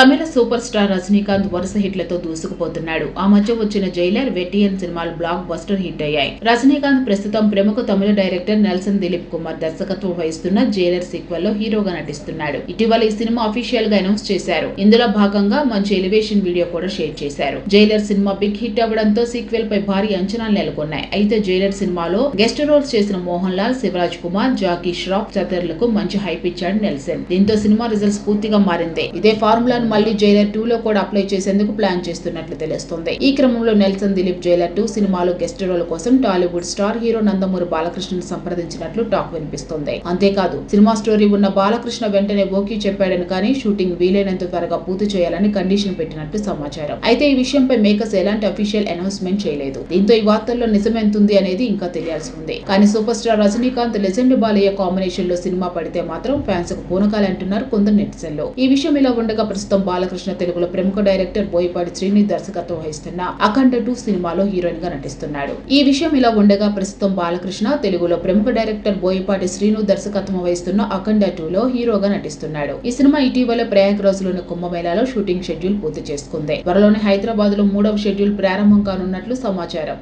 తమిళ super star Rajinikanth వరుస హిట్లతో దూసుకుపోతున్నాడు. ఆ మధ్య వచ్చిన జైలర్ వెట్టియన్ సినిమాలు బ్లాక్ బస్టర్ హిట్ అయ్యాయి. రజనీకాంత్ ప్రస్తుతం ప్రముఖ తమిళ డైరెక్టర్ నెల్సన్ దిలీప్ కుమార్ దర్శకత్వం వహిస్తున్న జైలర్ సీక్వెల్లో హీరోగా నటిస్తున్నాడు. ఇటీవల ఈ సినిమా అఫీషియల్గా అనౌన్స్ చేశారు. ఇందులో భాగంగా మంచి ఎలివేషన్ వీడియో కూడా షేర్ చేశారు. జైలర్ సినిమా బిగ్ హిట్ అవ్వడంతో సీక్వెల్ పై భారీ అంచనాలు నెలకొన్నాయి. అయితే జైలర్ సినిమాలో గెస్ట్ రోల్స్ చేసిన మోహన్ లాల్ శివరాజ్ కుమార్ జాకీ ష్రాఫ్ తదితరులకు మంచి హైప్ ఇచ్చాడు నెల్సన్. దీంతో సినిమా రిజల్ట్స్ పూర్తిగా మారింది. ఇదే ఫార్ములాను మళ్ళీ జైలర్ టూ లో కూడా అప్లై చేసేందుకు ప్లాన్ చేస్తున్నట్లు తెలుస్తోంది. ఈ క్రమంలో నెల్సన్ దిలీప్ జైలర్ టూ సినిమాలో గెస్ట్ రోల్ కోసం టాలీవుడ్ స్టార్ హీరో నందమూరి బాలకృష్ణను సంప్రదించినట్లు టాక్ వినిపిస్తోంది. అంతేకాదు సినిమా స్టోరీ ఉన్న బాలకృష్ణ వెంటనే ఓకే చెప్పాడని కానీ షూటింగ్ వీలైనంత త్వరగా పూర్తి చేయాలని కండిషన్ పెట్టినట్లు సమాచారం. అయితే ఈ విషయంపై మేకర్స్ ఎలాంటి అఫీషియల్ అనౌన్స్మెంట్ చేయలేదు. దీంతో ఈ వార్తల్లో నిజమెంతుంది అనేది ఇంకా తెలియాల్సి ఉంది. కానీ super star Rajinikanth legend Balayya కాంబినేషన్లో సినిమా పడితే మాత్రం ఫ్యాన్స్కు పూనకాలంటున్నారు కొందరు నెటిజన్లు. ఈ విషయం ఇలా ఉండగా ప్రస్తుతం బాలకృష్ణ తెలుగులో ప్రముఖ డైరెక్టర్ బోయపాటి శ్రీని దర్శకత్వం వహిస్తున్న అఖండ టూ సినిమాలో హీరోయిన్గా నటిస్తున్నాడు. ఈ విషయం ఇలా ఉండగా ప్రస్తుతం బాలకృష్ణ తెలుగులో ప్రముఖ డైరెక్టర్ బోయపాటి శ్రీను దర్శకత్వం వహిస్తున్న అఖండ టూ లో హీరోగా నటిస్తున్నాడు. ఈ సినిమా ఇటీవల ప్రయాగ్లోని కుంభమేళాలో షూటింగ్ షెడ్యూల్ పూర్తి చేసుకుంది. త్వరలోనే హైదరాబాద్లో మూడవ షెడ్యూల్ ప్రారంభం కానున్నట్లు సమాచారం.